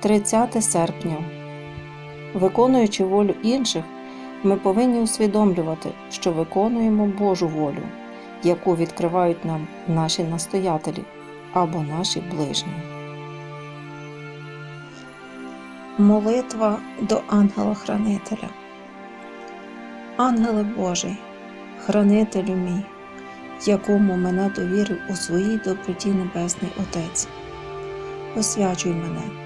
30 серпня. Виконуючи волю інших, ми повинні усвідомлювати, що виконуємо Божу волю, яку відкривають нам наші настоятелі або наші ближні. Молитва до ангела-хранителя. Ангеле Божий, хранителю мій, якому мене довірив у своїй доброті Небесний Отець. Освячуй мене,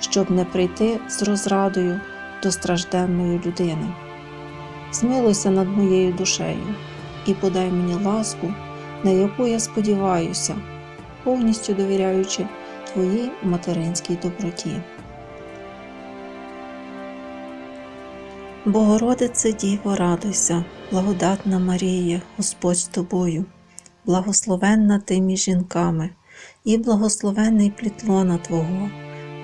щоб не прийти з розрадою до стражденної людини. Змилуйся над моєю душею і подай мені ласку, на яку я сподіваюся повністю довіряючи Твоїй материнській доброті. Богородице Діво, радуйся, благодатна Марія, Господь з тобою, благословенна ти між жінками, і благословенний плітлона Твого,